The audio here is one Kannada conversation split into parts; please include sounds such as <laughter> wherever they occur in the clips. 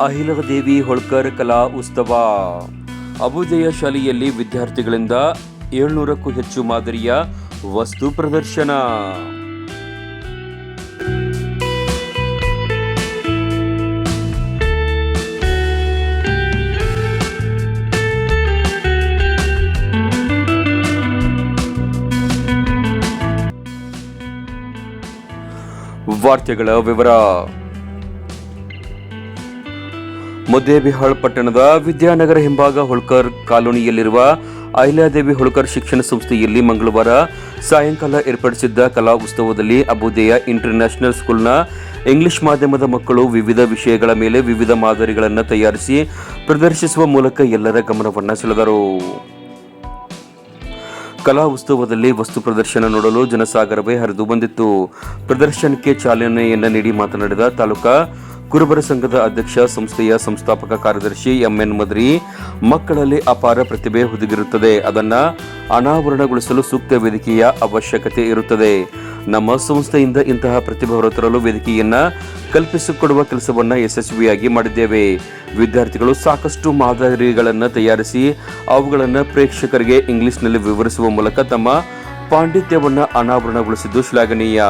ಅಹಿಲದೇವಿ ಹೋಳ್ಕರ್ ಕಲಾ ಉತ್ಸವ ಅಬುದಯ ಶಾಲೆಯಲ್ಲಿ ವಿದ್ಯಾರ್ಥಿಗಳಿಂದ ಏಳ್ನೂರಕ್ಕೂ ಹೆಚ್ಚು ಮಾದರಿಯ ವಸ್ತು ಪ್ರದರ್ಶನ. ವಾರ್ತೆಗಳ ವಿವರ. ಮುದ್ದೇಬಿಹಾಳ್ ಪಟ್ಟಣದ ವಿದ್ಯಾನಗರ ಹಿಂಭಾಗ ಹೊಳ್ಕರ್ ಕಾಲೋನಿಯಲ್ಲಿರುವ ಅಹಿಲಾದೇವಿ ಹೊಳ್ಕರ್ ಶಿಕ್ಷಣ ಸಂಸ್ಥೆಯಲ್ಲಿ ಮಂಗಳವಾರ ಸಾಯಂಕಾಲ ಏರ್ಪಡಿಸಿದ್ದ ಕಲಾ ಉತ್ಸವದಲ್ಲಿ ಅಬುದೇಯ ಇಂಟರ್ನ್ಯಾಷನಲ್ ಸ್ಕೂಲ್ನ ಇಂಗ್ಲಿಷ್ ಮಾಧ್ಯಮದ ಮಕ್ಕಳು ವಿವಿಧ ವಿಷಯಗಳ ಮೇಲೆ ವಿವಿಧ ಮಾದರಿಗಳನ್ನು ತಯಾರಿಸಿ ಪ್ರದರ್ಶಿಸುವ ಮೂಲಕ ಎಲ್ಲರ ಗಮನವನ್ನು ಸೆಳೆದರು. ಕಲಾ ಉತ್ಸವದಲ್ಲಿ ವಸ್ತು ಪ್ರದರ್ಶನ ನೋಡಲು ಜನಸಾಗರವೇ ಹರಿದು ಬಂದಿತ್ತು. ಪ್ರದರ್ಶನಕ್ಕೆ ಚಾಲನೆಯನ್ನು ನೀಡಿ ಮಾತನಾಡಿದ ತಾಲೂಕಾ ಕುರುಬರ ಸಂಘದ ಅಧ್ಯಕ್ಷ, ಸಂಸ್ಥೆಯ ಸಂಸ್ಥಾಪಕ ಕಾರ್ಯದರ್ಶಿ ಎಂಎನ್ ಮದ್ರಿ, ಮಕ್ಕಳಲ್ಲಿ ಅಪಾರ ಪ್ರತಿಭೆ ಹುದುಗಿರುತ್ತದೆ. ಅದನ್ನ ಅನಾವರಣಗೊಳಿಸಲು ಸೂಕ್ತ ವೇದಿಕೆಯ ಅವಶ್ಯಕತೆ ಇರುತ್ತದೆ. ನಮ್ಮ ಸಂಸ್ಥೆಯಿಂದ ಇಂತಹ ಪ್ರತಿಭೆ ಹೊರತರಲು ವೇದಿಕೆಯನ್ನ ಕಲ್ಪಿಸಿಕೊಡುವ ಕೆಲಸವನ್ನ ಯಶಸ್ವಿಯಾಗಿ ಮಾಡಿದ್ದೇವೆ. ವಿದ್ಯಾರ್ಥಿಗಳು ಸಾಕಷ್ಟು ಮಾದರಿಗಳನ್ನು ತಯಾರಿಸಿ, ಅವುಗಳನ್ನು ಪ್ರೇಕ್ಷಕರಿಗೆ ಇಂಗ್ಲಿಷ್ನಲ್ಲಿ ವಿವರಿಸುವ ಮೂಲಕ ತಮ್ಮ ಪಾಂಡಿತ್ಯವನ್ನು ಅನಾವರಣಗೊಳಿಸಿದ್ದು ಶ್ಲಾಘನೀಯ.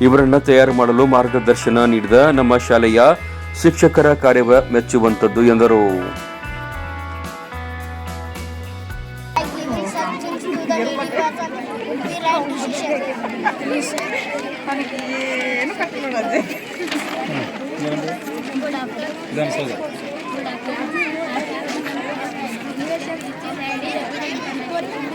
ಇವರನ್ನ ತಯಾರು ಮಾಡಲು ಮಾರ್ಗದರ್ಶನ ನೀಡಿದ ನಮ್ಮ ಶಾಲೆಯ ಶಿಕ್ಷಕರ ಕಾರ್ಯವ ಮೆಚ್ಚುವಂತದ್ದು ಎಂದರು. <laughs>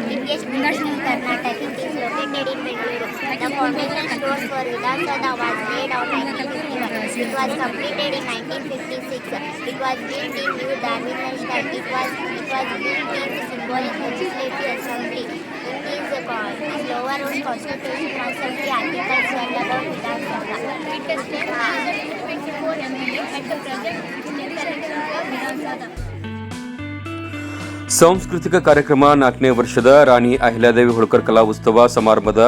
biggest building in Karnataka is located in Bengaluru. The foundation stone for Vidhan Sabha was made on 1951. It was completed in 1956. It was built in New Darwin style. It was it was built in the symbolic legislative assembly. In this uh, this lower house constitution was assembly articles and about Vidhan Sabha. It is 10,124 MLA at the present election for Vidhan Sabha. ಸಾಂಸ್ಕೃತಿಕ ಕಾರ್ಯಕ್ರಮ ನಾಲ್ಕನೇ ವರ್ಷದ ರಾಣಿ ಅಹಿಲ್ಯಾದೇವಿ ಹೋಳ್ಕರ್ ಕಲಾ ಉತ್ಸವ ಸಮಾರಂಭದ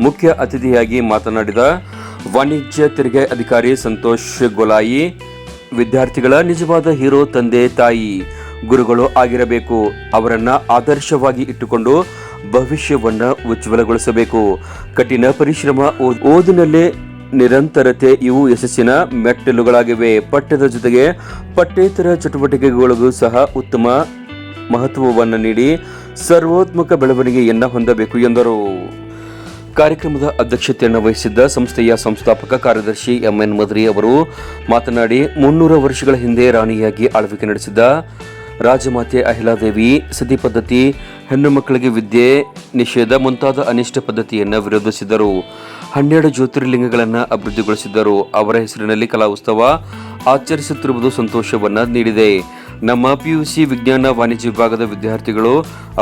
ಮುಖ್ಯ ಅತಿಥಿಯಾಗಿ ಮಾತನಾಡಿದ ವಾಣಿಜ್ಯ ತೆರಿಗೆ ಅಧಿಕಾರಿ ಸಂತೋಷ್ ಗೊಲಾಯಿ, ವಿದ್ಯಾರ್ಥಿಗಳ ನಿಜವಾದ ಹೀರೋ ತಂದೆ ತಾಯಿ, ಗುರುಗಳು ಆಗಿರಬೇಕು, ಅವರನ್ನ ಆದರ್ಶವಾಗಿ ಇಟ್ಟುಕೊಂಡು ಭವಿಷ್ಯವನ್ನು ಉಜ್ವಲಗೊಳಿಸಬೇಕು. ಕಠಿಣ ಪರಿಶ್ರಮ ಓದಿನಲ್ಲೇ ನಿರಂತರತೆ ಇವು ಯಶಸ್ಸಿನ ಮೆಟ್ಟಲುಗಳಾಗಿವೆ. ಪಠ್ಯದ ಜೊತೆಗೆ ಪಠ್ಯೇತರ ಚಟುವಟಿಕೆಗಳಿಗೂ ಸಹ ಉತ್ತಮ ಮಹತ್ವವನ್ನು ನೀಡಿ ಸರ್ವೋತ್ಮಕ ಬೆಳವಣಿಗೆಯನ್ನು ಹೊಂದಬೇಕು ಎಂದರು. ಕಾರ್ಯಕ್ರಮದ ಅಧ್ಯಕ್ಷತೆಯನ್ನು ವಹಿಸಿದ್ದ ಸಂಸ್ಥೆಯ ಸಂಸ್ಥಾಪಕ ಕಾರ್ಯದರ್ಶಿ ಎಂಎನ್ ಮದ್ರಿ ಅವರು ಮಾತನಾಡಿ, ಮುನ್ನೂರು ವರ್ಷಗಳ ಹಿಂದೆ ರಾಣಿಯಾಗಿ ಆಳ್ವಿಕೆ ನಡೆಸಿದ್ದ ರಾಜಮಾತೆ ಅಹಿಲಾದೇವಿ ಸತಿ ಪದ್ಧತಿ, ಹೆಣ್ಣು ಮಕ್ಕಳಿಗೆ ವಿದ್ಯೆ ನಿಷೇಧ ಮುಂತಾದ ಅನಿಷ್ಟ ಪದ್ಧತಿಯನ್ನು ವಿರೋಧಿಸಿದರು ಹನ್ನೆರಡು ಜ್ಯೋತಿರ್ಲಿಂಗಗಳನ್ನು ಅಭಿವೃದ್ಧಿಗೊಳಿಸಿದ್ದರು. ಅವರ ಹೆಸರಿನಲ್ಲಿ ಕಲಾ ಉತ್ಸವ ಆಚರಿಸುತ್ತಿರುವುದು ಸಂತೋಷವನ್ನು ನೀಡಿದೆ. ನಮ್ಮ ಪಿಯುಸಿ ವಿಜ್ಞಾನ ವಾಣಿಜ್ಯ ವಿಭಾಗದ ವಿದ್ಯಾರ್ಥಿಗಳು,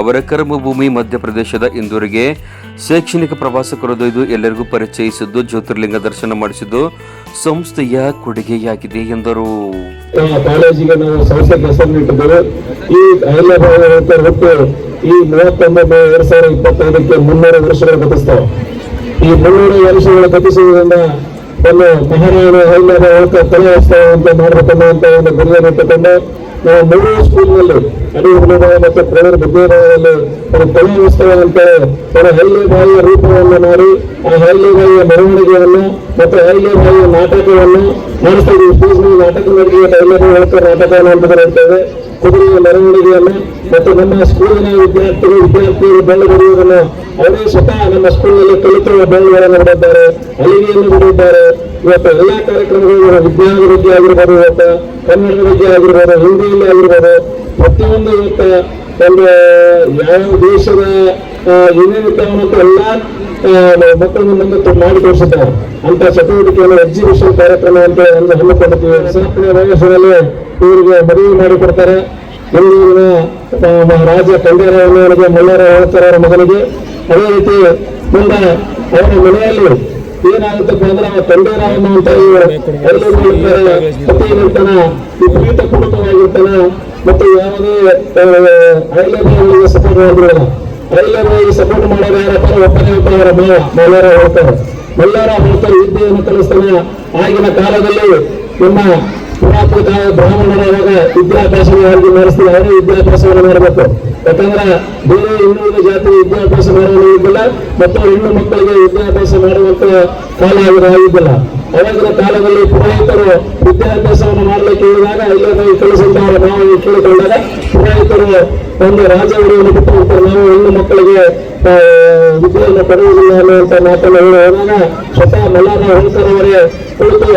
ಅವರ ಕರ್ಮಭೂಮಿ ಮಧ್ಯಪ್ರದೇಶದ ಇಂದೂರಿಗೆ ಶೈಕ್ಷಣಿಕ ಪ್ರವಾಸ ಕರೆದೊಯ್ದು ಎಲ್ಲರಿಗೂ ಪರಿಚಯಿಸಿದ್ದು, ಜ್ಯೋತಿರ್ಲಿಂಗ ದರ್ಶನ ಮಾಡಿಸಿದ್ದು ಸಂಸ್ಥೆಯ ಕೊಡುಗೆಯಾಗಿದೆ ಎಂದರು. ಕಾಲೇಜಿಗೆ ನಾವು ಈ ಈ ಮೂವತ್ತೊಂಬತ್ತು ಎರಡ್ ಸಾವಿರದ ಇಪ್ಪತ್ತೈದಕ್ಕೆ ಮುನ್ನೂರು ವರ್ಷಗಳು ಈ ಮುನ್ನೂರು ವರ್ಷಗಳು ಗತಿಸುವುದರಿಂದ ಒಂದು ಮಹಾರಾಯಣ ಅಹಿಲ್ಯಾಬಾಯಿ ಹೋಳ್ಕರ್ ಕಲೋತ್ಸವ ಅಂತ ಒಂದು ಗುರಿಯನ್ನು ಇಟ್ಟುಕೊಂಡು ಮೂರು ಸ್ಕೂಲ್ನಲ್ಲಿ ಹುಡುಗ ಮತ್ತು ಪ್ರೌಢ ವಿದ್ಯಾಲಯದಲ್ಲಿ ಅಂತ ಕಲೋತ್ಸವ ಅಂತ ಬಾಯಿಯ ಹೈಲೇಬಾಯಿಯ ರೂಪವನ್ನು ಮಾಡಿ ಆ ಹೈಲೇಬಾಯಿಯ ಮೆರವಣಿಗೆಯನ್ನು ಮತ್ತು ಹೈಲೇಬಾಯಿಯ ನಾಟಕವನ್ನು ಮಾಡಿಸ್ತಾ ಇದ್ದೀವಿ. ಸ್ಕೂಲ್ನಲ್ಲಿ ನಾಟಕ ನಡಿಗೆ ಹೈಲೇಬಾಯಿ ಹೇಳ್ತಾರೆ ನಾಟಕವನ್ನು ಅಂತ ಕರೆಯುತ್ತೇವೆ ಕುದುರೆಯ ಮೆರವಣಿಗೆಯನ್ನು ಮತ್ತು ನಮ್ಮ ಸ್ಕೂಲಿನ ವಿದ್ಯಾರ್ಥಿಗಳು ವಿದ್ಯಾರ್ಥಿಗಳು ಬೆಳ್ಳು ಬರೆಯುವುದನ್ನು ಅವರೇ ಸ್ವತಃ ನಮ್ಮ ಸ್ಕೂಲ್ನಲ್ಲಿ ಕಲಿತಿರುವ ಬೆಳ್ಳುಗಳನ್ನು ಬಿಡಿದ್ದಾರೆ ಅಲಿಗೆಯನ್ನು ಬಿಡಿದ್ದಾರೆ ಇವತ್ತು ಎಲ್ಲಾ ಕಾರ್ಯಕ್ರಮಗಳು ವಿಜ್ಞಾನದ ಬಗ್ಗೆ ಆಗಿರ್ಬೋದು, ಇವತ್ತು ಕನ್ನಡ ಬಗ್ಗೆ ಆಗಿರ್ಬೋದು, ಹಿಂದಿಯಲ್ಲಿ ಆಗಿರ್ಬೋದು ಪ್ರತಿಯೊಂದು ಇವತ್ತು ಒಂದು ಯಾವ ದೇಶದ ಏನೇನು ಕಾರಣಕ್ಕೂ ಎಲ್ಲ ಮಕ್ಕಳನ್ನು ತ- ಮಾಡಿ ತೋರಿಸಿದ್ದಾರೆ. ಅಂತ ಚಟುವಟಿಕೆಯನ್ನು ಎಕ್ಸಿಬಿಷನ್ ಕಾರ್ಯಕ್ರಮ ಅಂತ ಎಲ್ಲ ಹಮ್ಮಿಕೊಂಡಿದ್ದೀವಿ ಸಾಕಣೆ ವಯಸ್ಸಿನಲ್ಲಿ ಇವರಿಗೆ ಮದುವೆ ಮಾಡಿಕೊಡ್ತಾರೆ ಆ, ರಾಜ ಕಂಡೇರವನಿಗೆ ಮಲ್ಲಾರ ಹೇಳ್ತಾರೆ ಅವರ ಮಗನಿಗೆ. ಅದೇ ರೀತಿ ಮುಂದೆ ಅವರ ಮನೆಯಲ್ಲಿ ಏನಾಗುತ್ತಪ್ಪ ಅಂದ್ರೆ ಅವ ತಂದೆ ಅನ್ನುವಂತ ಇರ್ತಾನ ವಿಪರೀತ ಕುಟುಂಬವಾಗಿರ್ತಾನ ಮತ್ತು ಯಾವುದೇ ಸಪೋರ್ಟ್ ಸಫಲವಾಗಿರೋಲ್ಲ ಎಲ್ಲರಿಗೂ ಸಪೋರ್ಟ್ ಮಾಡೋರು ಯಾರಪ್ಪ? ಒಬ್ಬನೇ ಒಬ್ಬ ಅವರ ಮಲ್ಲಾರ ಹೋಗ್ತಾರೆ ಮಲ್ಲಾರ ಹೋಗ್ತಾರೆ ವಿದ್ಯೆಯನ್ನು ಕಲಿಸ್ತಾನೆ ಆಗಿನ ಕಾಲದಲ್ಲಿ ನಿಮ್ಮ ಪುರಾತನ ಬ್ರಾಹ್ಮಣರ ಇವಾಗ ವಿದ್ಯಾಭ್ಯಾಸವನ್ನು ಯಾರಿಗೆ ಮಾಡಿಸ್ತೀವಿ, ಅವರೇ ವಿದ್ಯಾಭ್ಯಾಸವನ್ನು ಮಾಡಬೇಕು. ಯಾಕಂದ್ರೆ ಬೇರೆ ಇನ್ನೊಂದು ಜಾತಿ, ವಿದ್ಯಾಭ್ಯಾಸ ಮಾಡುವುದಿಲ್ಲ ಮತ್ತು ಹೆಣ್ಣು ಮಕ್ಕಳಿಗೆ ವಿದ್ಯಾಭ್ಯಾಸ ಮಾಡುವಂತ ಕಾಲ ಆಗಿರೋದಿಲ್ಲ ಅವಾಗಿನ ಕಾಲದಲ್ಲಿ ಪುರೋಹಿತರು ವಿದ್ಯಾಭ್ಯಾಸವನ್ನು ಮಾಡಲಿಕ್ಕೆ ಹೇಳಿದಾಗ ಇಲ್ಲದ ಕೆಲಸದವರ ನಾವು ಕೇಳಿಕೊಂಡಾಗ ಪುರೋಹಿತರು ಒಂದು ರಾಜವರಿಯನ್ನು ಬಿಟ್ಟು ನಾವು ಹೆಣ್ಣು ಮಕ್ಕಳಿಗೆ ವಿದ್ಯೆಯನ್ನು ಪಡೆಯುವುದಿಲ್ಲ ಅನ್ನುವಂತ ಮಾತನ್ನು ಹೇಳಿ ಹೋದಾಗ ಸ್ವತಃ ಮಲ್ಲಾರ ಹೋಳ್ಕರವರೇ ಕುಳಿತು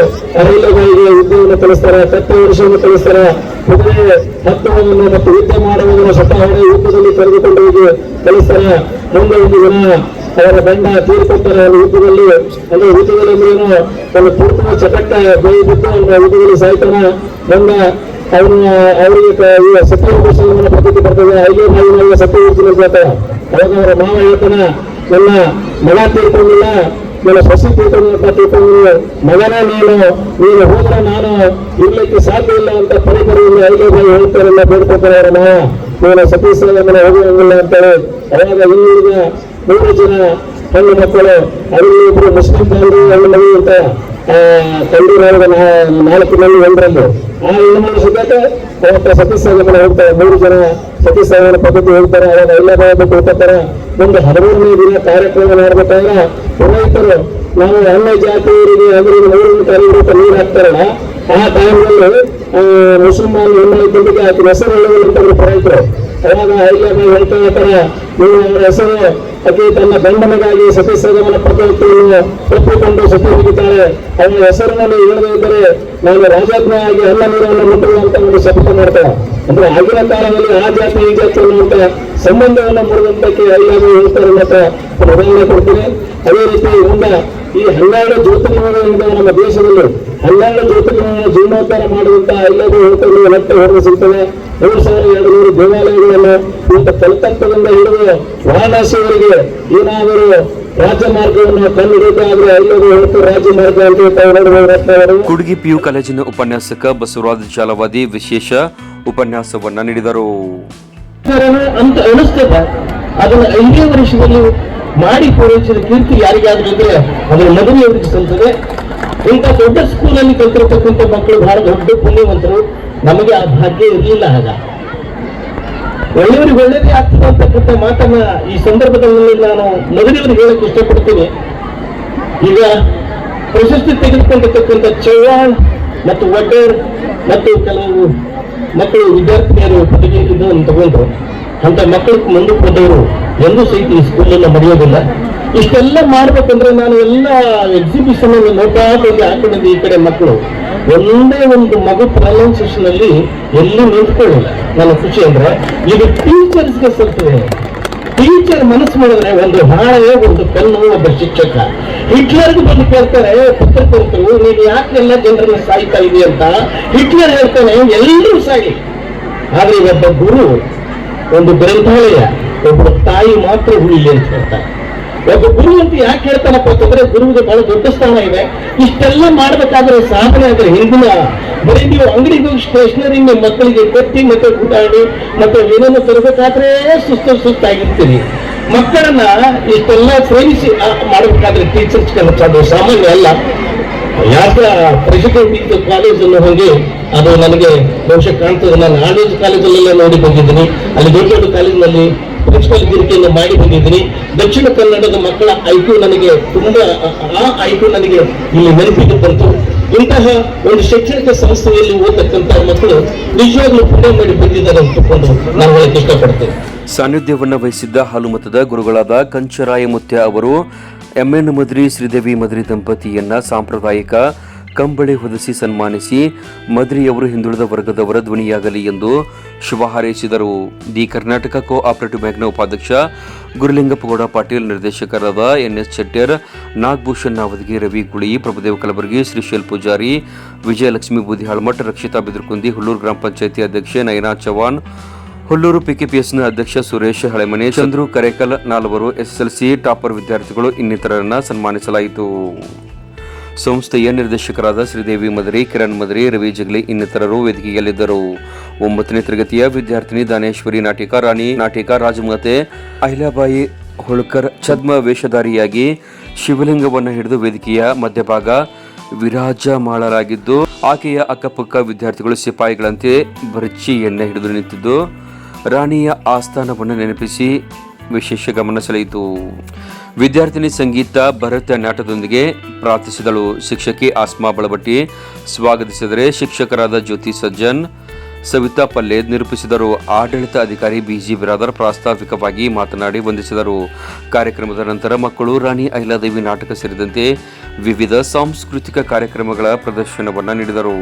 ರೈಲುಗಳಿಗೆ ವಿದ್ಯೆಯನ್ನು ಕಲಿಸ್ತಾರೆ ಕತ್ತೆ ವರ್ಷವನ್ನು ಕಲಿಸ್ತಾರೆ. ಕುದುರೆ ಹತ್ತುವುದನ್ನು ಮತ್ತು ಯುದ್ಧ ಮಾಡುವುದನ್ನು ಸ್ವತಃ ಯುದ್ಧದಲ್ಲಿ ಕರೆದುಕೊಂಡು ಹೋಗಿ ಕಲಿಸ್ತಾರೆ. ಮುಂದೆ ಒಂದು ದಿನ ಅವರ ಬಣ್ಣ ತೀರ್ಕೊಡ್ತಾರೆ ಅವರ ಯುದ್ಧದಲ್ಲಿ ಅಂದ್ರೆ ಯುದ್ಧದಲ್ಲಿ ಅಂದ್ರೆ ಏನು ಒಂದು ಪೂರ್ತಿನ ಚಟಕ್ಕ ಬೈ ಬಿಟ್ಟು ಅವನ ಯುದ್ಧದಲ್ಲಿ ಸಾಯ್ತಾನ. ಬಂದ ಅವನು, ಅವರಿಗೆ ಸತ್ಯವನ್ನು ಪದ್ಧತಿ ಬರ್ತದೆ. ಐದು ಸತ್ಯ ಸತ್ಯವರ್ತಿನ ಹೇಳ್ತಾರೆ. ಅವಾಗ ಅವರ ಮಾವ ಹೇಳ್ತಾನ, ನನ್ನ ಮಗ ತೀರ್ಕೊಂಡಿಲ್ಲ ನನ್ನ ಸಸಿ ತೀರ್ಕೊಂಡಿಲ್ಲ ತೀರ್ಕೊಂಡು ಮಗನ ನೀನು ನೀನು ಹೋದ್ರೆ ನಾನು ಇರ್ಲಿಕ್ಕೆ ಸಾಧ್ಯ ಇಲ್ಲ ಅಂತ ಪರಿಪರಿಯಲ್ಲಿ ಐದು ಬಾಯಿ ಹೇಳ್ತಾರಲ್ಲ ಬೇಡ್ಕೊತಾರೆ ಅವರ ಮಾವ. ನೀನು ಸತೀಶ್ ಹೋಗುವಂಗಿಲ್ಲ ಅಂತೇಳಿ. ಅವಾಗ ಇನ್ನುಳಿದ ಮೂರು ಜನ ಹೆಣ್ಣು ಮಕ್ಕಳು ಅಲ್ಲಿ ಇಬ್ಬರು ಮುಸ್ಲಿಂ ತಂದೆ ಹೆಣ್ಣು ಮಗು ಅಂತ ತಂದಿರೋದ ನಾಲ್ಕು ಮಂದಿ ಒಂದರಲ್ಲಿ. ಆ ಹೆಣ್ಣು ಮಗು ಅವತ್ತ ಸತೀಸಾಗಮನ ಹೋಗ್ತಾರೆ. ಮೂರು ಜನ ಸತೀಸಾಗಮನ ಪದ್ಧತಿ ಹೋಗ್ತಾರೆ. ಅವಾಗ ಎಲ್ಲ ಬಿಟ್ಟು ಹೋಗ್ತಾರೆ. ಮುಂದೆ ಹದಿಮೂರನೇ ದಿನ ಕಾರ್ಯಕ್ರಮ ಮಾಡ್ಬೇಕಾದ್ರೆ ಪುರೋಹಿತರು ನಾವು ಅನ್ನ ಜಾತಿಯವರಿಗೆ ಅವರಿಗೆ ಮೂರನ್ನು ಕರೆಯುವಂತ ನೀರು ಹಾಕ್ತಾರಲ್ಲ, ಆ ಟೈಮ್ನಲ್ಲಿ ಮುಸಲ್ಮಾನ್ ಹೆಣ್ಣು ಆಕೆ ಹೆಸರು ಹೇಳುವಂತ ಪುರೋಹಿತರು ಅವಾಗ ಐಲ್ಯಾಬಾಯಿ ಹೇಳ್ತಾ ಇರ್ತಾರೆ, ನೀವು ಅವರ ಹೆಸರು ಆಕೆ ತನ್ನ ಗಂಡನಿಗಾಗಿ ಸತೀಸಗಮನ ಪದ್ಧತಿಯನ್ನು ಒಪ್ಪಿಕೊಂಡು ಸತಿ ಹೋಗಿದ್ದಾಳೆ ಅವನ ಹೆಸರಿನಲ್ಲಿ ಹೇಳದೇ ಇದ್ದರೆ ನಾನು ರಾಜಾಜ್ಞೆಯಾಗಿ ಅನ್ನ ನೀರನ್ನು ಮುಟ್ಟುವಂತ ಒಂದು ಶಪಥ ಮಾಡ್ತಾರೆ ಅಂದ್ರೆ ಆಗಿನ ಕಾಲದಲ್ಲಿ ಆ ಜಾತಿ ಈ ಜಾತಿ ಅನ್ನುವಂತ ಸಂಬಂಧವನ್ನು ಮುರಿದಂತಕ್ಕೆ ಎಲ್ಲರೂ ಹೇಳ್ತಾರೆ ಅಂತ ಉದಾಹರಣೆ ಕೊಡ್ತೀನಿ. ಅದೇ ರೀತಿ ಮುಂದೆ ಈ ಹನ್ನೆರಡು ಜ್ಯೋತಿರ್ಲಿಂಗಗಳಿಂದ ನಮ್ಮ ದೇಶದಲ್ಲಿ ಹನ್ನೆರಡು ಜ್ಯೋತಿರ್ಲಿಂಗಗಳ ಜೀರ್ಣೋದ್ಧಾರ ಮಾಡುವಂತ ಎಲ್ಲರೂ ಹೇಳ್ತಾರೆ ಹೊಟ್ಟೆ ಹೊರಗೆ ಸಿಗ್ತದೆ. ಮೂರು ಸಾವಿರ ಎರಡು ನೂರು ದೇವಾಲಯಗಳನ್ನು ಇಂಥ ಕಲ್ಕತ್ತದಿಂದ ಹಿಡಿದು ವಾರಾಣಸಿಯವರಿಗೆ ಏನಾದರೂ ರಾಜ್ಯ ಮಾರ್ಗವನ್ನು ಕಂಡುಹಿಡಿಯಬೇಕಾದ್ರೆ ಎಲ್ಲರೂ ಹೇಳ್ತಾರೆ ರಾಜ್ಯ ಮಾರ್ಗ ಅಂತ ಕುಡುಗಿ ಪಿಯು ಕಾಲೇಜಿನ ಉಪನ್ಯಾಸಕ ಬಸವರಾಜ ಜಾಲವಾದಿ ವಿಶೇಷ ಉಪನ್ಯಾಸವನ್ನ ನೀಡಿದರು. ಅಂತ ಅನಿಸ್ತದೆ. ಅದನ್ನ ಐದೇ ವರ್ಷದಲ್ಲಿ ಮಾಡಿ ಪೂರೈಸಿದ ಕೀರ್ತಿ ಯಾರಿಗಾದ್ರೂ ಇದ್ರೆ ಅದರ ಮದುವೆಯವರಿಗೆ ಸಲ್ತದೆ ಇಂಥ ದೊಡ್ಡ ಸ್ಕೂಲಲ್ಲಿ ಕಲ್ತಿರತಕ್ಕಂಥ ಮಕ್ಕಳು ಬಹಳ ದೊಡ್ಡ ಪುಣ್ಯವಂತರು. ನಮಗೆ ಆ ಭಾಗ್ಯ ಇರಲಿಲ್ಲ ಆಗ. ಒಳ್ಳೆಯವರಿಗೆ ಒಳ್ಳೆಯದೇ ಆಗ್ತದೆ ಅಂತಕ್ಕಂಥ ಮಾತನ್ನ ಈ ಸಂದರ್ಭದಲ್ಲಿ ನಾನು ಮದುವೆಯವರಿಗೆ ಹೇಳಕ್ಕೆ ಇಷ್ಟಪಡ್ತೀನಿ. ಈಗ ಪ್ರಶಸ್ತಿ ತೆಗೆದುಕೊಂಡಿರ್ತಕ್ಕಂಥ ಚೌಹಾಣ್ ಮತ್ತು ವಡ್ಡರ್ ಮತ್ತು ಕೆಲವು ಮಕ್ಕಳು ವಿದ್ಯಾರ್ಥಿನಿಯರು ಪದವಿ ಇದನ್ನು ತಗೊಂಡ್ರು. ಅಂತ ಮಕ್ಕಳು ಮುಂದಕ್ಕೆ ಬಂದವರು ಎಂದೂ ಸಹಿತ ಈ ಸ್ಕೂಲನ್ನು ಮರೆಯೋದಿಲ್ಲ. ಇಷ್ಟೆಲ್ಲ ಮಾಡ್ಬೇಕಂದ್ರೆ ನಾನು ಎಲ್ಲ ಎಕ್ಸಿಬಿಷನ್ ಅನ್ನು ನೋಡ್ತಾ ಬಂದು ಹಾಕೊಂಡಿದ್ದೆ ಈ ಕಡೆ ಮಕ್ಕಳು. ಒಂದೇ ಒಂದು ಮಗು ಸೆಷನ್ ಅಲ್ಲಿ ಎಲ್ಲಿ ನಿಂತ್ಕೊಳ್ಳಿಲ್ಲ. ನನ್ನ ಖುಷಿ ಅಂದ್ರೆ ಇದು ಟೀಚರ್ಸ್ಗೆ ಸಲ್ತದೆ ಟೀಚರ್ ಮನಸ್ಸು ಮಾಡಿದ್ರೆ ಒಂದು ಹಾಳೆ ಒಂದು ಪೆನ್ನು ಒಬ್ಬ ಶಿಕ್ಷಕ. ಹಿಟ್ಲರ್ಗೆ ಬಂದು ಕೇಳ್ತಾರೆ ಪತ್ರಕರ್ತರು ನೀನು ಯಾಕೆಲ್ಲ ಜನರನ್ನ ಸಾಯ್ತಾ ಇದೆ ಅಂತ? ಹಿಟ್ಲರ್ ಹೇಳ್ತಾನೆ, ಎಲ್ಲರೂ ಸಾಯಿ ಆದ್ರೆ ಒಬ್ಬ ಗುರು, ಒಂದು ಗ್ರಂಥಾಲಯ ಒಬ್ಬ ತಾಯಿ ಮಾತ್ರ ಉಳಿಲಿ ಅಂತ ಹೇಳ್ತಾರೆ. ಒಬ್ಬ ಗುರು ಅಂತ ಯಾಕೆ ಹೇಳ್ತಾನಪ್ಪ ಅಂತಂದ್ರೆ ಗುರುವಿಗೆ ಬಹಳ ದೊಡ್ಡ ಸ್ಥಾನ ಇದೆ. ಇಷ್ಟೆಲ್ಲ ಮಾಡ್ಬೇಕಾದ್ರೆ ಸಾಧನೆ ಆದ್ರೆ ಹಿಂದಿನ ಬರೀ ನೀವು ಅಂಗಡಿಗೆ ಹೋಗಿ ಸ್ಟೇಷನರಿ ನಿಮ್ಮ ಮಕ್ಕಳಿಗೆ ಕೊಟ್ಟಿ ಮತ್ತೆ ಕೂಟಾಡಿ ಮತ್ತೆ ಏನೇನು ತರಬೇಕಾದ್ರೆ ಸುಸ್ತು ಸುಸ್ತಾಗಿರ್ತೀರಿ. ಮಕ್ಕಳನ್ನ ಇಷ್ಟೆಲ್ಲ ಸೇರಿಸಿ ಆ, ಮಾಡ್ಬೇಕಾದ್ರೆ ಟೀಚರ್ಸ್ ಕೆಲಸ ಸಾಮಾನ್ಯ ಅಲ್ಲ. ಯಾಕ ಪ್ರೆಸಿಡೆಂಟ್ ಇತ್ತು ಕಾಲೇಜ್ ಅನ್ನು ಹೋಗಿ ಅದು ನನಗೆ ಬಹುಶಃ ಕಾಣ್ತದೆ. ನಾನು ಆಡಳಿತ ಕಾಲೇಜಲ್ಲೆಲ್ಲ ನೋಡಿ ಬಂದಿದ್ದೀನಿ. ಅಲ್ಲಿ ದೊಡ್ಡ ದೊಡ್ಡ ಕಾಲೇಜಿನಲ್ಲಿ ಪ್ರಿನ್ಸಿಪಲ್ ಗಿರಿಕೆಯನ್ನು ಮಾಡಿ ಬಂದಿದ್ದೀನಿ. ದಕ್ಷಿಣ ಕನ್ನಡದ ಮಕ್ಕಳ ಐಕ್ಯೂ ನನಗೆ ತುಂಬಾ, ಆ- ಐಕ್ಯೂ ನನಗೆ ಇಲ್ಲಿ ನೆನಪಿಗೆ ಬಂತು. ಇಂತಹ ಒಂದು ಶೈಕ್ಷಣಿಕ ಸಂಸ್ಥೆಯಲ್ಲಿ ಓದತಕ್ಕಂತ ಮಕ್ಕಳು ನಿಜವಾಗ್ಲೂ ಪುಣ್ಯ ಮಾಡಿ ಬಂದಿದ್ದಾರೆ ಅಂತ ತಿಳ್ಕೊಂಡು ನಾನು ಹೇಳಕ್ಕೆ ಇಷ್ಟಪಡ್ತೇನೆ. ಸಾನ್ನಿಧ್ಯವನ್ನು ವಹಿಸಿದ್ದ ಹಾಲುಮತದ ಗುರುಗಳಾದ ಕಂಚರಾಯ ಮುತ್ಯ ಅವರು ಎಂಎನ್ ಮದ್ರಿ ಶ್ರೀದೇವಿ ಮದ್ರಿ ದಂಪತಿಯನ್ನ ಸಾಂಪ್ರದಾಯಿಕ ಕಂಬಳಿ ಹೊದಿಸಿ ಸನ್ಮಾನಿಸಿ ಮದ್ರಿಯವರು ಹಿಂದುಳಿದ ವರ್ಗದವರ ಧ್ವನಿಯಾಗಲಿ ಎಂದು ಶುಭ ಹಾರೈಸಿದರು. ದಿ ಕರ್ನಾಟಕ ಕೋ ಆಪರೇಟಿವ್ ಬ್ಯಾಂಕ್ನ ಉಪಾಧ್ಯಕ್ಷ ಗುರುಲಿಂಗಪ್ಪಗೌಡ ಪಾಟೀಲ್, ನಿರ್ದೇಶಕರಾದ ಎನ್ಎಸ್ ಶೆಟ್ಟರ್, ನಾಗಭೂಷಣ್ ನಾವದಗಿ, ರವಿ ಗುಳಿ, ಪ್ರಭುದೇವ ಕಲಬುರಗಿ ಶ್ರೀಶೈಲ್ ಪೂಜಾರಿ, ವಿಜಯಲಕ್ಷ್ಮಿ ಬೂದಿಹಾಳ್ಮಠ್ ರಕ್ಷಿತಾ ಬಿದ್ರಕುಂದಿ, ಹುಲ್ಲೂರು ಗ್ರಾಮ ಪಂಚಾಯಿತಿ ಅಧ್ಯಕ್ಷೆ ನಯನಾ ಚವಾಣ್ ಹುಲ್ಲೂರು ಪಿಕೆಪಿಎಸ್ನ ಅಧ್ಯಕ್ಷ ಸುರೇಶ್ ಹಳೆಮನೆ, ಚಂದ್ರು ಕರೇಕಲ್ ನಾಲ್ವರು ಎಸ್ಎಸ್ಎಲ್ಸಿ ಟಾಪರ್ ವಿದ್ಯಾರ್ಥಿಗಳು ಇನ್ನಿತರರನ್ನು ಸನ್ಮಾನಿಸಲಾಯಿತು. ಸಂಸ್ಥೆಯ ನಿರ್ದೇಶಕರಾದ ಶ್ರೀದೇವಿ ಮದರಿ, ಕಿರಣ್ ಮದರಿ, ರವಿ ಜಗಲಿ ಇನ್ನಿತರರು ವೇದಿಕೆಯಲ್ಲಿದ್ದರು. ಒಂಬತ್ತನೇ ತರಗತಿಯ ವಿದ್ಯಾರ್ಥಿನಿ ದಾನೇಶ್ವರಿ, ನಾಟಿಕ ರಾಣಿ, ನಾಟಿಕ ರಾಜಮಾತೆ ಅಹಿಲಾಬಾಯಿ ಹೋಳ್ಕರ್ ಛದ್ಮ ವೇಷಧಾರಿಯಾಗಿ ಶಿವಲಿಂಗವನ್ನು ಹಿಡಿದು ವೇದಿಕೆಯ ಮಧ್ಯಭಾಗ ವಿರಾಜಮಾಳರಾಗಿದ್ದು ಆಕೆಯ ಅಕ್ಕಪಕ್ಕ ವಿದ್ಯಾರ್ಥಿಗಳು ಸಿಪಾಯಿಗಳಂತೆ ಬರ್ಚಿ ಎಣ್ಣೆ ಹಿಡಿದು ನಿಂತಿದ್ದು, ರಾಣಿಯ ಆಸ್ಥಾನವನ್ನು ನೆನಪಿಸಿ ವಿಶೇಷ ಗಮನ ಸೆಳೆಯಿತು. ವಿದ್ಯಾರ್ಥಿನಿ ಸಂಗೀತ ಭರತ ನಾಟದೊಂದಿಗೆ ಪ್ರಾರ್ಥಿಸಿದಳು. ಶಿಕ್ಷಕಿ ಆಸ್ಮಾ ಬಳಬಟ್ಟಿ ಸ್ವಾಗತಿಸಿದರೆ ಶಿಕ್ಷಕರಾದ ಜ್ಯೋತಿ ಸಜ್ಜನ್, ಸವಿತಾ ಪಲ್ಲೆ ನಿರೂಪಿಸಿದರು. ಆಡಳಿತ ಅಧಿಕಾರಿ ಬಿಜಿ ಬಿರಾದರ್ ಪ್ರಾಸ್ತಾವಿಕವಾಗಿ ಮಾತನಾಡಿ ವಂದಿಸಿದರು. ಕಾರ್ಯಕ್ರಮದ ನಂತರ ಮಕ್ಕಳು ರಾಣಿ ಅಹಿಲಾದೇವಿ ನಾಟಕ ಸೇರಿದಂತೆ ವಿವಿಧ ಸಾಂಸ್ಕೃತಿಕ ಕಾರ್ಯಕ್ರಮಗಳ ಪ್ರದರ್ಶನವನ್ನು ನೀಡಿದರು.